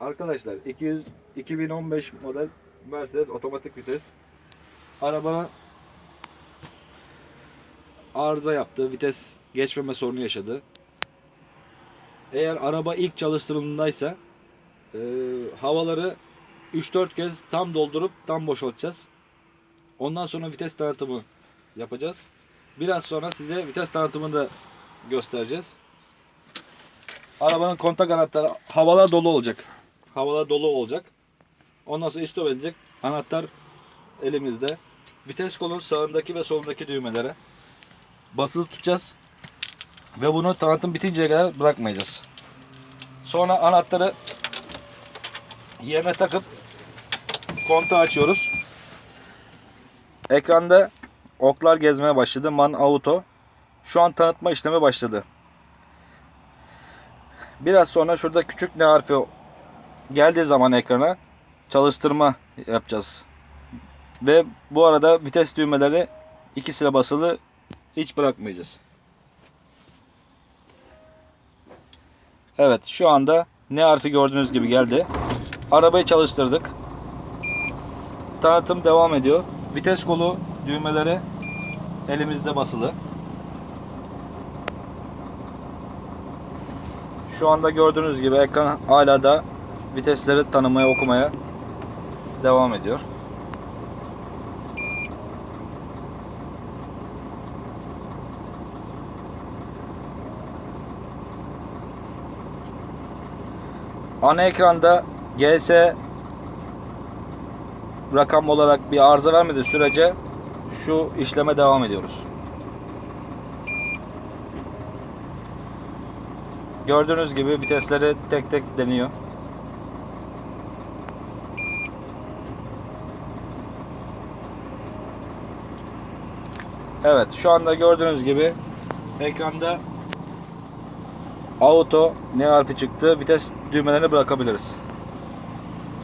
Arkadaşlar 200 2015 model Mercedes otomatik vites. Araba arıza yaptı. Vites geçmeme sorunu yaşadı. Eğer araba ilk çalıştırıldığındaysa e, havaları 3-4 kez tam doldurup tam boşaltacağız. Ondan sonra vites tanıtımı yapacağız. Biraz sonra size vites tanıtımını da göstereceğiz. Arabanın kontak anahtarı havalar dolu olacak. Havalar dolu olacak. Ondan sonra istop edecek. Anahtar elimizde. Vites kolun sağındaki ve solundaki düğmelere basılı tutacağız. Ve bunu tanıtım bitinceye kadar bırakmayacağız. Sonra anahtarı yerine takıp kontağı açıyoruz. Ekranda oklar gezmeye başladı. Man Auto. Şu an tanıtma işlemi başladı. Biraz sonra şurada küçük ne harfi geldiği zaman ekrana çalıştırma yapacağız. Ve bu arada vites düğmeleri ikisiyle basılı hiç bırakmayacağız. Evet şu anda ne harfi gördüğünüz gibi geldi. Arabayı çalıştırdık. Tanıtım devam ediyor. Vites kolu düğmeleri elimizde basılı. Şu anda gördüğünüz gibi ekran hala da vitesleri tanımaya okumaya devam ediyor. Ana ekranda GS rakam olarak bir arıza vermediği sürece şu işleme devam ediyoruz. Gördüğünüz gibi vitesleri tek tek deniyor. Evet şu anda gördüğünüz gibi ekranda auto ne harfi çıktı vites düğmelerini bırakabiliriz.